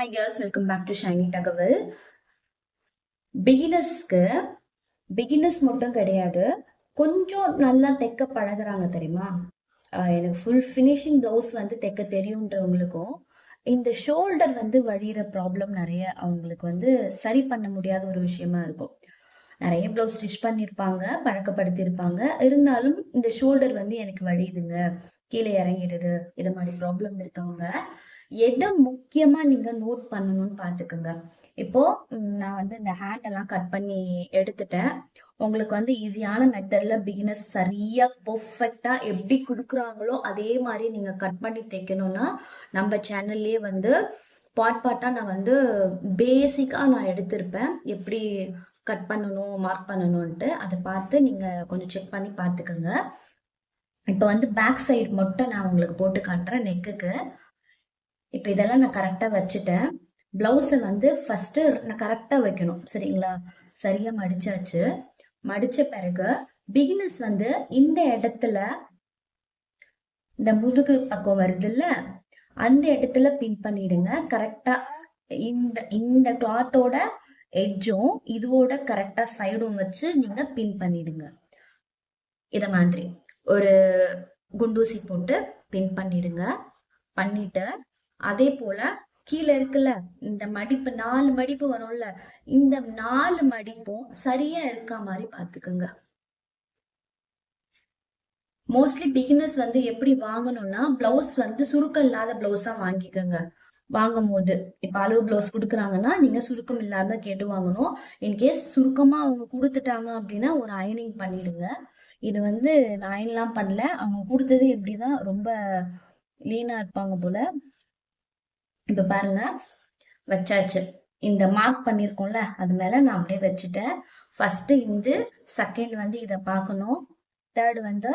Hi girls welcome back to Shiny தகவல் பிகினர்ஸ்க்கு beginners மட்டும் கிடையாது கொஞ்சம் நல்லா தைக்க பழகுறாங்க தெரியுமா? ஆஹ் எனக்கு ஃபுல் ஃபினிஷிங் ப்ளவுஸ் வந்து தைக்க தெரியுன்றவங்களுக்கும் இந்த ஷோல்டர் வந்து வழியிற ப்ராப்ளம் நிறைய அவங்களுக்கு வந்து சரி பண்ண முடியாத ஒரு விஷயமா இருக்கும். நிறைய ப்ளவுஸ் ஸ்டிச் பண்ணியிருப்பாங்க பழக்கப்படுத்தியிருப்பாங்க இருந்தாலும் இந்த ஷோல்டர் வந்து எனக்கு வழியுதுங்க. கீழே இறங்கிடுது இது மாதிரி ப்ராப்ளம் இருக்கவங்க. எதை முக்கியமா நீங்க நோட் பண்ணணும்னு பாத்துக்கோங்க. இப்போ நான் வந்து இந்த ஹேண்ட் எல்லாம் கட் பண்ணி எடுத்துட்டேன். உங்களுக்கு வந்து ஈஸியான மெத்தட்ல பிகினர்ஸ் சரியா பர்ஃபெக்டா எப்படி கொடுக்குறாங்களோ அதே மாதிரி நீங்க கட் பண்ணி தைக்கணும்னா நம்ம சேனல்லே வந்து பாட் பாட்டா நான் வந்து பேசிக்கா நான் எடுத்திருப்பேன். எப்படி கட் பண்ணணும் மார்க் பண்ணணும்ன்ட்டு. அதை பார்த்து நீங்க கொஞ்சம் செக் பண்ணி பார்த்துக்கோங்க இப்போ வந்து பேக் சைடு மட்டும் நான் உங்களுக்கு போட்டு காட்டுறேன் நெக்குக்கு இப்போ இதெல்லாம் நான் கரெக்டாக வச்சுட்டேன். ப்ளவுஸை வந்து ஃபஸ்ட்டு நான் கரெக்டாக வைக்கணும். சரிங்களா? சரியாக மடிச்சாச்சு. மடிச்ச பிறகு பிகினர்ஸ் வந்து இந்த இடத்துல இந்த முதுகு பக்கம் வருதுல்ல அந்த இடத்துல பின் பண்ணிடுங்க. கரெக்டாக இந்த இந்த கிளாத்தோட எட்ஜும் இதுவோட கரெக்டாக சைடும் வச்சு நீங்கள் பின் பண்ணிடுங்க. இத மாதிரி. ஒரு குண்டூசி போட்டு பின் பண்ணிடுங்க. பண்ணிட்டு அதே போல கீழே இருக்குல்ல இந்த மடிப்பு நாலு மடிப்பு வரும்ல இந்த நாலு மடிப்பும் சரியா இருக்கா மாதிரி பாத்துக்கோங்க மோஸ்ட்லி பிகினர்ஸ் வந்து எப்படி வாங்கணும்னா பிளவுஸ் வந்து சுருக்கம் இல்லாத பிளவுஸா வாங்கிக்கோங்க. வாங்கும் போது இப்ப அளவு பிளவுஸ் கொடுக்குறாங்கன்னா நீங்க சுருக்கம் இல்லாத கேட்டு வாங்கணும். இன்கேஸ் சுருக்கமா அவங்க கொடுத்துட்டாங்க அப்படின்னா ஒரு அயனிங் பண்ணிடுங்க. இது வந்து நான் அயன்லாம் பண்ணல. அவங்க கொடுத்தது எப்படிதான் ரொம்ப லீனா இருப்பாங்க போல. இப்போ பாருங்க வச்சாச்சு. இந்த மார்க் பண்ணியிருக்கோம்ல அது மேலே நான் அப்படியே வச்சுட்டேன். ஃபர்ஸ்ட் இந்த செகண்ட் வந்து இதை பார்க்கணும். தேர்ட் வந்து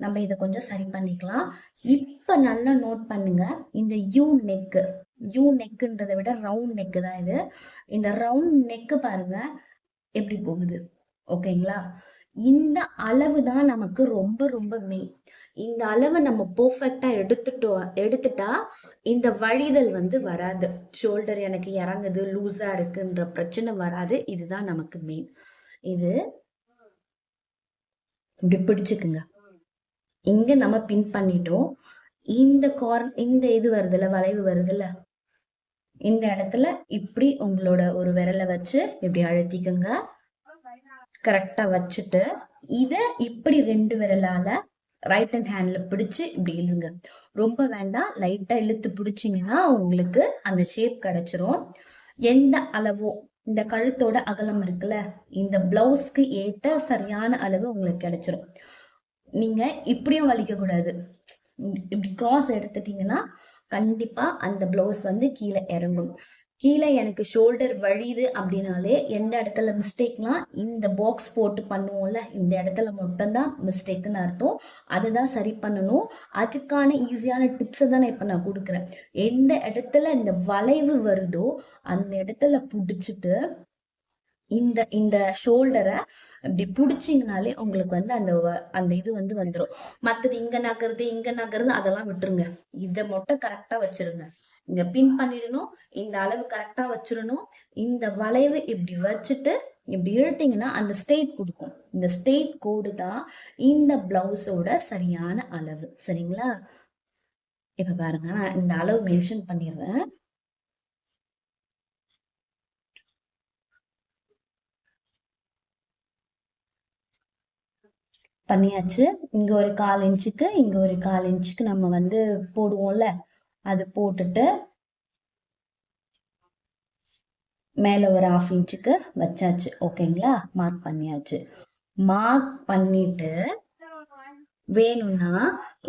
நம்ம இதை கொஞ்சம் சரி பண்ணிக்கலாம். இப்போ நல்லா நோட் பண்ணுங்க இந்த யூ நெக்கு யூ நெக்குன்றதை விட ரவுண்ட் நெக்கு தான் இது. இந்த ரவுண்ட் நெக்கு பாருங்க எப்படி போகுது? ஓகேங்களா? இந்த அளவு தான் நமக்கு ரொம்ப ரொம்ப மெயின் இந்த அளவை நம்ம பர்ஃபெக்டா எடுத்துட்டோம் எடுத்துட்டா இந்த வழிதல் வந்து வராது. ஷோல்டர் எனக்கு இறங்குது லூஸா இருக்குன்ற பிரச்சனை வராது. இதுதான் நமக்கு மெயின் இது இப்படி பிடிச்சுக்குங்க. இங்க நம்ம பின் பண்ணிட்டோம். இந்த கார்ன் இந்த இது வருதுல்ல வளைவு வருதுல்ல. இந்த இடத்துல இப்படி உங்களோட ஒரு விரலை வச்சு இப்படி அழுத்திக்குங்க. கரெக்டா வச்சுட்டு இத இப்படி ரெண்டு விரலால ரைட் ஹேண்ட் ஹேண்ட்ல பிடிச்சு இப்படி இழுங்க. ரொம்ப வேண்டாம் லைட்டா இழுத்து பிடிச்சீங்கன்னா உங்களுக்கு அந்த ஷேப் கிடைச்சிரும். எந்த அளவோ இந்த கழுத்தோட அகலம் இருக்குல்ல இந்த பிளவுஸ்க்கு ஏத்த சரியான அளவு உங்களுக்கு கிடைச்சிரும். நீங்க இப்படியும் வலிக்க கூடாது. இப்படி கிராஸ் எடுத்துட்டீங்கன்னா கண்டிப்பா அந்த பிளவுஸ் வந்து கீழே இறங்கும். கீழே எனக்கு ஷோல்டர் வழியுது அப்படின்னாலே எந்த இடத்துல மிஸ்டேக்லாம் இந்த பாக்ஸ் போட்டு பண்ணுவோம்ல இந்த இடத்துல மட்டும்தான் மிஸ்டேக்குன்னு அர்த்தம். அதை தான் சரி பண்ணணும். அதுக்கான ஈஸியான டிப்ஸை தான் நான் இப்போ நான் கொடுக்குறேன். எந்த இடத்துல இந்த வளைவு வருதோ அந்த இடத்துல பிடிச்சிட்டு இந்த இந்த ஷோல்டரை இப்படி பிடிச்சிங்கனாலே உங்களுக்கு வந்து அந்த வ- அந்த இது வந்து வந்துடும் மற்றது இங்க நகருது இங்க நகருது அதெல்லாம் விட்டுருங்க. இதை மட்டும் கரெக்டா வச்சிருங்க. இங்க பின் பண்ணிடணும். இந்த அளவு கரெக்டா வச்சிடணும். இந்த வளைவு இப்படி வச்சுட்டு இப்படி இழுத்தீங்கன்னா அந்த ஸ்டேட் கொடுக்கும். இந்த ஸ்டேட் கோடு தான் இந்த பிளவுஸோட சரியான அளவு. சரிங்களா? இப்ப பாருங்க நான் இந்த அளவு மென்ஷன் பண்ணிடுறேன். பண்ணியாச்சு. இங்க ஒரு கால் இன்ச்சுக்கு இங்க ஒரு கால் இன்ச்சுக்கு நம்ம வந்து போடுவோம்ல. அது போட்டுட்டு மேல ஒரு ஹாஃப் இன்ச்சுக்கு வச்சாச்சு. ஓகேங்களா மார்க் பண்ணியாச்சு. மார்க் பண்ணிட்டு வேணும்னா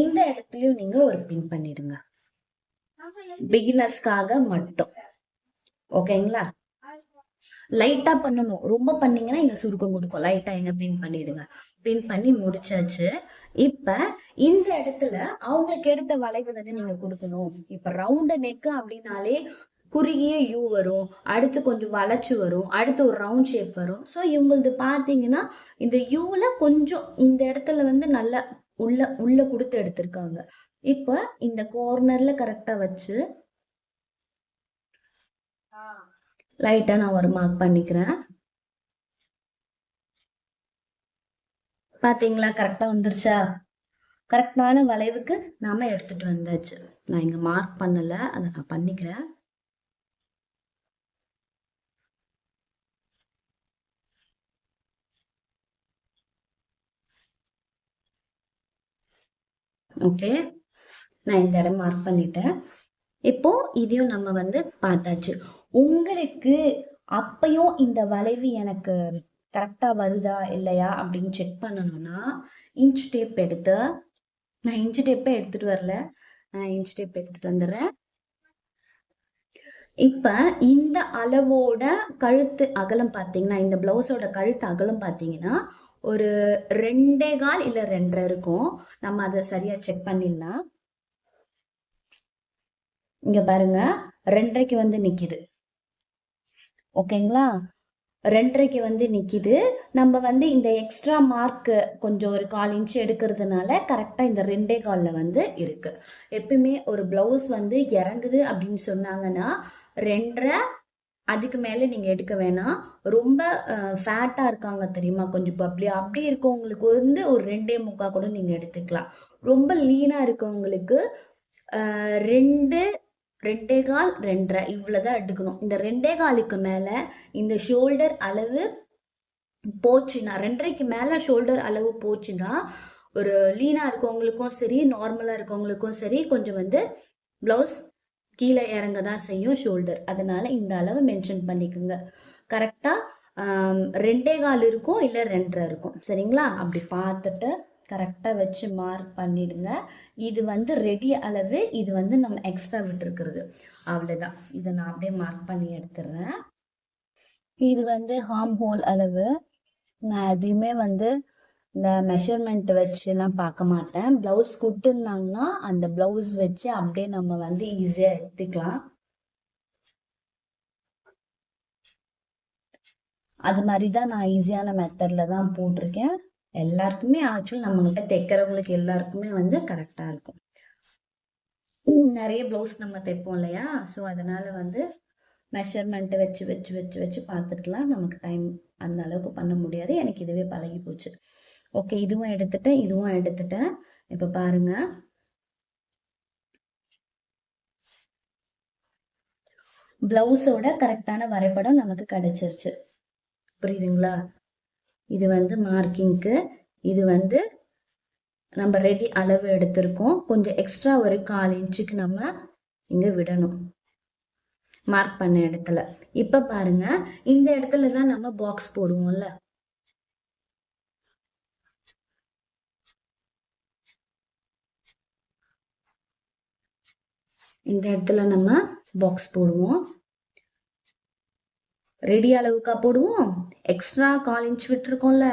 இந்த இடத்துலயும் நீங்க ஒரு பின் பண்ணிடுங்க. பிகினர்ஸ்க்காக மட்டும். ஓகேங்களா லைட்டா பண்ணணும். ரொம்ப பண்ணீங்கன்னா இங்க சுருக்கம் கொடுக்கும். லைட்டா இங்க பின் பண்ணிடுங்க. பின் பண்ணி முடிச்சாச்சு. இப்ப இந்த இடத்துல அவங்களுக்கு எடுத்த வளைவு தானே நீங்க கொடுக்கணும். இப்ப ரவுண்ட் நெக் அப்படின்னாலே குறுகிய யூ வரும். அடுத்து கொஞ்சம் வளைச்சு வரும். அடுத்து ஒரு ரவுண்ட் ஷேப் வரும். ஸோ இவங்களது பார்த்தீங்கன்னா இந்த யூல கொஞ்சம் இந்த இடத்துல வந்து நல்லா உள்ள உள்ள கொடுத்து எடுத்திருக்காங்க. இப்ப இந்த கார்னர்ல கரெக்டா வச்சு லைட்டா நான் ஒரு மார்க் பண்ணிக்கிறேன். பாத்தீங்களா? கரெக்டா வந்துருச்சா? கரெக்டான வளைவுக்கு நாம எடுத்துட்டு வந்தாச்சு. நான் இங்க மார்க் பண்ணல. அதை நான் பண்ணிக்கிறேன். ஓகே நான் இந்த இடம் மார்க் பண்ணிட்டேன். இப்போ இதையும் நம்ம வந்து பார்த்தாச்சு. உங்களுக்கு அப்பயும் இந்த வளைவு எனக்கு கரெக்டாக வருதா இல்லையா அப்படின்னு செக் பண்ணணும்னா இன்ச் டேப் எடுத்து நான் இன்ச் டேப்பே எடுத்துட்டு வரல. நான் இன்ச் டேப் எடுத்துகிட்டு வந்துடுறேன். இப்போ இந்த அளவோட கழுத்து அகலம் பார்த்தீங்கன்னா இந்த பிளவுஸோட கழுத்து அகலம் பார்த்தீங்கன்னா ஒரு ரெண்டே கால் இல்லை ரெண்டரை இருக்கும். நம்ம அதை சரியாக செக் பண்ணிடலாம். இங்கே பாருங்க ரெண்டரைக்கு வந்து நிற்கிது ஓகேங்களா? ரெண்டரைக்கு வந்து நிற்கிது நம்ம வந்து இந்த எக்ஸ்ட்ரா மார்க்கு கொஞ்சம் ஒரு கால் இன்ச் எடுக்கிறதுனால கரெக்டாக இந்த ரெண்டே காலில் வந்து இருக்கு. எப்பயுமே ஒரு ப்ளவுஸ் வந்து இறங்குது அப்படின்னு சொன்னாங்கன்னா ரெண்டரை அதுக்கு மேலே நீங்கள் எடுக்க வேணாம். ரொம்ப ஃபேட்டாக இருக்காங்க தெரியுமா? கொஞ்சம் பப்ளி அப்படி இருக்கவங்களுக்கு வந்து ஒரு ரெண்டே முக்கா கூட நீங்கள் எடுத்துக்கலாம். ரொம்ப லீனாக இருக்கவங்களுக்கு ரெண்டு ரெண்டே கால் ரெண்டரை. இவ்வளவுதான் எடுக்கணும். இந்த ரெண்டே காலுக்கு மேலே இந்த ஷோல்டர் அளவு போச்சுன்னா ரெண்டரைக்கு மேலே ஷோல்டர் அளவு போச்சுன்னா ஒரு லீனாக இருக்கவங்களுக்கும் சரி நார்மலாக இருக்கவங்களுக்கும் சரி கொஞ்சம் வந்து ப்ளவுஸ் கீழே இறங்க தான் செய்யும் ஷோல்டர் அதனால இந்த அளவு மென்ஷன் பண்ணிக்கோங்க. கரெக்டாக ரெண்டே கால் இருக்கும் இல்லை ரெண்டரை இருக்கும். சரிங்களா? அப்படி பார்த்துட்டு கரெக்டாக வச்சு மார்க் பண்ணிடுங்க. இது வந்து ரெடி அளவு இது வந்து நம்ம எக்ஸ்ட்ரா விட்டுருக்கிறது. அவ்வளோதான் இதை நான் அப்படியே மார்க் பண்ணி எடுத்துடுறேன். இது வந்து ஹார்ம் ஹோல் அளவு. நான் எதையுமே வந்து இந்த மெஷர்மெண்ட் வச்சுலாம் பார்க்க மாட்டேன். ப்ளவுஸ் கொடுத்துருந்தாங்கன்னா அந்த ப்ளவுஸ் வச்சு அப்படியே நம்ம வந்து ஈஸியாக எடுத்துக்கலாம். அது மாதிரி தான் நான் ஈஸியான மெத்தடில் தான் போட்டிருக்கேன். எல்லாருக்குமே ஆக்சுவலி நம்மகிட்ட தைக்கிறவங்களுக்கு எல்லாருக்குமே வந்து கரெக்டா இருக்கும். நிறைய ப்ளவுஸ் நம்ம தைப்போம் இல்லையா? ஸோ அதனால வந்து மெஷர்மெண்ட் வச்சு வச்சு வச்சு வச்சு பார்த்துட்டுலாம் நமக்கு டைம் அந்த அளவுக்கு பண்ண முடியாது. எனக்கு இதுவே பழகி போச்சு. ஓகே இதுவும் எடுத்துட்டேன் இதுவும் எடுத்துட்டேன். இப்ப பாருங்க. பிளவுஸோட கரெக்டான வரைபடம் நமக்கு கிடைச்சிருச்சு. புரியுதுங்களா? இது வந்து மார்க்கிங்க்கு இது வந்து நம்ம ரெடி அளவு எடுத்திருக்கோம். கொஞ்சம் எக்ஸ்ட்ரா ஒரு கால் இன்ச்சுக்கு நம்ம இங்கே விடணும். மார்க் பண்ண இடத்துல. இப்போ பாருங்க இந்த இடத்துல தான் நம்ம பாக்ஸ் போடுவோம்ல. இந்த இடத்துல நம்ம பாக்ஸ் போடுவோம். ரெடி அளவுக்கா போடுவோம். எக்ஸ்ட்ரா கால் இன்ச் விட்டுருக்கோம்ல.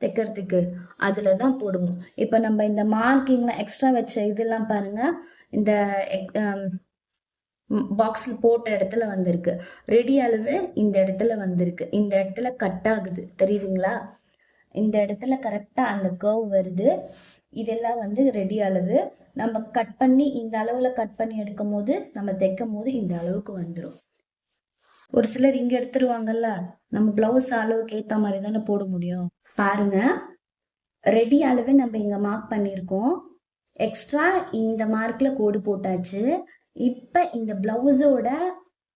தைக்கிறதுக்கு. அதில் தான் போடுவோம். இப்போ நம்ம இந்த மார்க்கிங்லாம் எக்ஸ்ட்ரா வச்ச இதெல்லாம் பாருங்கள் இந்த பாக்ஸில் போட்ட இடத்துல வந்திருக்கு. ரெடி அளவு இந்த இடத்துல வந்திருக்கு. இந்த இடத்துல கட் ஆகுது. தெரியுதுங்களா? இந்த இடத்துல கரெக்டாக அந்த கர்வ் வருது. இதெல்லாம் வந்து ரெடி அளவு. நம்ம கட் பண்ணி இந்த அளவில் கட் பண்ணி எடுக்கும் போது நம்ம தைக்கும் போது இந்த அளவுக்கு வந்துடும் ஒரு சிலர் இங்க எடுத்துருவாங்கல்ல. நம்ம பிளவுஸ் அளவுக்கு ஏத்த மாதிரி தானே போட முடியும். பாருங்க. ரெடி அளவு நம்ம இங்க மார்க் பண்ணியிருக்கோம் எக்ஸ்ட்ரா இந்த மார்க்ல கோடு போட்டாச்சு. இப்ப இந்த பிளவுஸோட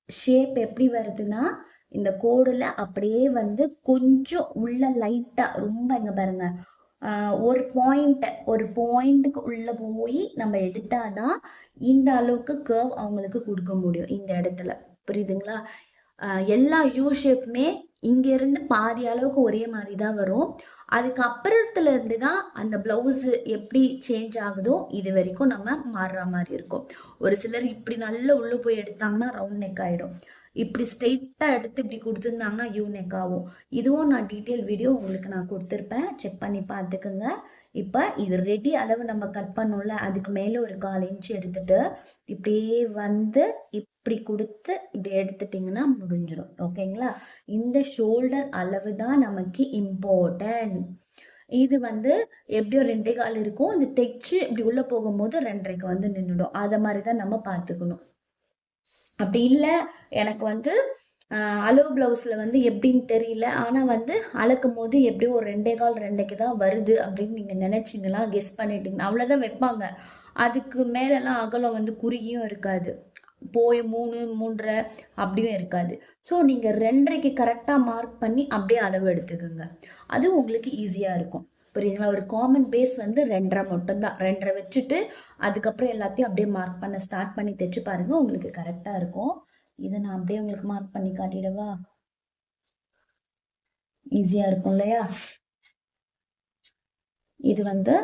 ஷேப் எப்படி வருதுன்னா இந்த கோடுல அப்படியே வந்து கொஞ்சம் உள்ள லைட்டா ரொம்ப இங்க பாருங்க. ஆஹ் ஒரு பாயிண்ட் ஒரு பாயிண்ட்டுக்கு உள்ள போய் நம்ம எடுத்தாதான் இந்த அளவுக்கு கர்வ் அவங்களுக்கு கொடுக்க முடியும் இந்த இடத்துல. புரியுதுங்களா? எல்லா யூ ஷேப்புமே இங்கேருந்து பாதி அளவுக்கு ஒரே மாதிரி தான் வரும். அதுக்கு இருந்து தான் அந்த பிளவுஸ் எப்படி சேஞ்ச் ஆகுதோ இது வரைக்கும் நம்ம மாறுற மாதிரி இருக்கும். ஒரு சிலர் இப்படி நல்லா உள்ள போய் எடுத்தாங்கன்னா ரவுண்ட் நெக் ஆயிடும். இப்படி ஸ்ட்ரெயிட்டாக எடுத்து இப்படி கொடுத்துருந்தாங்கன்னா யூ நெக் ஆகும். இதுவும் நான் டீட்டெயில் வீடியோ உங்களுக்கு நான் கொடுத்துருப்பேன். செக் பண்ணி பார்த்துக்குங்க. இப்போ இது ரெடி அளவு நம்ம கட் பண்ணோம்ல அதுக்கு மேலே ஒரு கால் இன்ச் எடுத்துட்டு இப்படியே வந்து இப்படி கொடுத்து இப்படி எடுத்துட்டிங்கன்னா முடிஞ்சிடும். ஓகேங்களா? இந்த ஷோல்டர் அளவு தான் நமக்கு இம்பார்ட்டன்ட் இது வந்து எப்படியோ ரெண்டே கால் இருக்கும். இந்த தைச்சு இப்படி உள்ள போகும்போது ரெண்டரைக்கு வந்து நின்றுடும் அதை மாதிரி தான் நம்ம பார்த்துக்கணும். அப்படி இல்லை எனக்கு வந்து ஆஹ் அளவு பிளவுஸ்ல வந்து எப்படின்னு தெரியல. ஆனா வந்து அளக்கும் போது எப்படியும் ஒரு ரெண்டே கால் ரெண்டைக்கு தான் வருது அப்படின்னு நீங்க நினைச்சீங்களா கெஸ் பண்ணிட்டீங்க அவ்வளவுதான் வைப்பாங்க. அதுக்கு மேலெல்லாம் அகலம் வந்து குறுகியும் இருக்காது. போய் மூணு மூன்றரை அப்படியும் இருக்காது. ஸோ நீங்கள் ரெண்டரைக்கு கரெக்டாக மார்க் பண்ணி அப்படியே அளவு எடுத்துக்கோங்க. அது உங்களுக்கு ஈஸியாக இருக்கும். புரியுதுங்களா? ஒரு காமன் பேஸ் வந்து ரெண்டரை மட்டும்தான். ரெண்டரை வச்சுட்டு அதுக்கப்புறம் எல்லாத்தையும் அப்படியே மார்க் பண்ண ஸ்டார்ட் பண்ணி தைச்சு பாருங்க உங்களுக்கு கரெக்டாக இருக்கும். இதை நான் அப்படியே உங்களுக்கு மார்க் பண்ணி காட்டிடவா? ஈஸியாக இருக்கும் இல்லையா? இது வந்து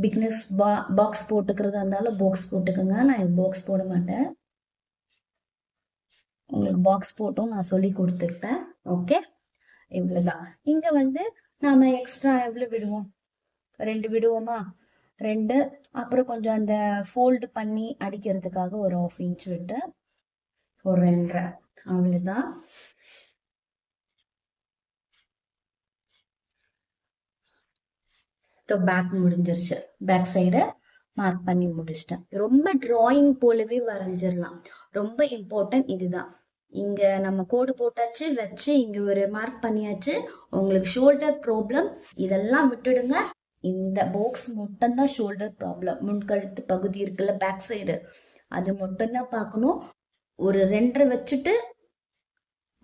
பிக்னஸ் பா பாக்ஸ் போட்டுக்கிறதா இருந்தாலும் பாக்ஸ் போட்டுக்கோங்க. நான் இது பாக்ஸ் போட மாட்டேன். உங்களுக்கு பாக்ஸ் போட்டும் நான் சொல்லி கொடுத்துருப்பேன். ஓகே இவ்வளவுதான். இங்கே வந்து நாம எக்ஸ்ட்ரா எவ்வளவு விடுவோம்? ரெண்டு விடுவோமா? ரெண்டு. அப்புறம் கொஞ்சம் அந்த ஃபோல்டு பண்ணி அடிக்கிறதுக்காக ஒரு ஆஃப் இன்ச் விட்டு ஒரு ரெண்டரை. அவ்வளவுதான் பேக் முடிஞ்சிருச்சு. பேக் சைடு மார்க் பண்ணி முடிச்சிட்டேன். ரொம்ப டிராயிங் போலவே வரைஞ்சிடலாம் ரொம்ப இம்பார்ட்டன்ட் இதுதான். இங்க நம்ம கோடு போட்டாச்சு வச்சு இங்க ஒரு மார்க் பண்ணியாச்சு. உங்களுக்கு ஷோல்டர் ப்ராப்ளம் இதெல்லாம் விட்டுடுங்க. இந்த பாக்ஸ் மட்டும்தான் ஷோல்டர் ப்ராப்ளம் முன்கழுத்து பகுதி இருக்குல்ல பேக் சைடு அது மட்டும்தான் பார்க்கணும். ஒரு ரெண்டரை வச்சுட்டு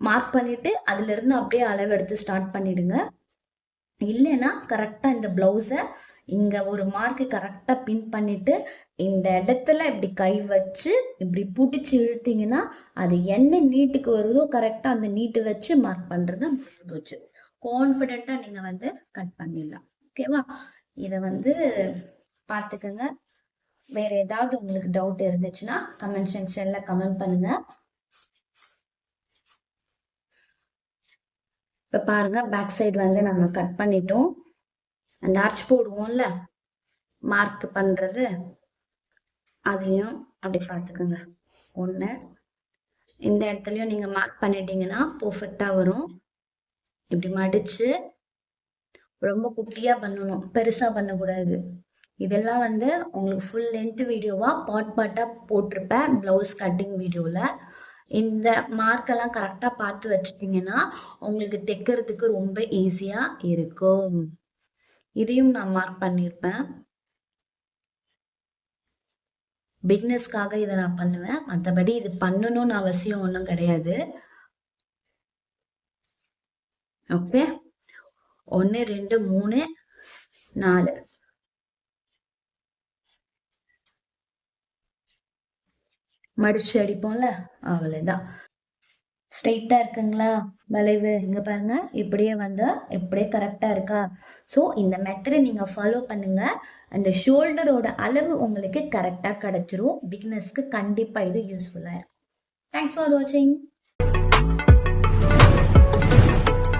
மார்க் பண்ணிட்டு அதுல இருந்து அப்படியே அளவு எடுத்து ஸ்டார்ட் பண்ணிடுங்க. இல்லைன்னா கரெக்டாக இந்த ப்ளவுஸை இங்க ஒரு மார்க்கு கரெக்டா பின் பண்ணிட்டு இந்த இடத்துல இப்படி கை வச்சு இப்படி பிடிச்சி இழுத்தீங்கன்னா அது என்ன நீட்டுக்கு வருதோ கரெக்டாக அந்த நீட்டு வச்சு மார்க் பண்றது போச்சு கான்ஃபிடென்ட்டா நீங்க வந்து கட் பண்ணிடலாம். ஓகேவா இதை வந்து பார்த்துக்கோங்க. வேற ஏதாவது உங்களுக்கு டவுட் இருந்துச்சுன்னா கமெண்ட் செக்ஷன்ல கமெண்ட் பண்ணுங்க. இப்ப பாருங்க பேக் சைடு வந்து நம்ம கட் பண்ணிட்டோம். அந்த ஆர்ச் போடுவோம்ல மார்க் பண்றது அதையும் அப்படி பார்த்துக்கோங்க. ஒன்று இந்த இடத்துலையும் நீங்கள் மார்க் பண்ணிட்டீங்கன்னா பர்ஃபெக்டாக வரும். இப்படி மடிச்சு ரொம்ப குட்டியாக பண்ணணும் பெருசாக பண்ணக்கூடாது. இதெல்லாம் வந்து உங்களுக்கு ஃபுல் லென்த் வீடியோவாக பாட் பாட்டாக போட்டிருப்பேன் ப்ளவுஸ் கட்டிங் வீடியோவில் இந்த மார்க்கெல்லாம் கரெக்டாக பார்த்து வச்சுட்டிங்கன்னா உங்களுக்கு தைக்கிறதுக்கு ரொம்ப ஈஸியாக இருக்கும். இதையும் நான் மார்க் பண்ணியிருப்பேன் பிக்னஸ்க்காக இதை நான் பண்ணுவேன். மற்றபடி இது பண்ணணும்னு அவசியம் ஒன்றும் கிடையாது. ஓகே ஒன்று ரெண்டு மூணு நாலு. மடிச்சு அடிப்போம்ல? அவ்வளவுதான். ஸ்ட்ரெயிட்டா இருக்குங்களா? வளைவு இங்க பாருங்க. இப்படியே வந்தா இப்படியே கரெக்டா இருக்கா? ஸோ இந்த மெத்தடை நீங்க ஃபாலோ பண்ணுங்க. அந்த ஷோல்டரோட அளவு உங்களுக்கு கரெக்டா கிடைச்சிரும். பிக்னஸ்க்கு கண்டிப்பா இது யூஸ்ஃபுல்லா இருக்கும். தேங்க்ஸ் ஃபார் வாட்சிங்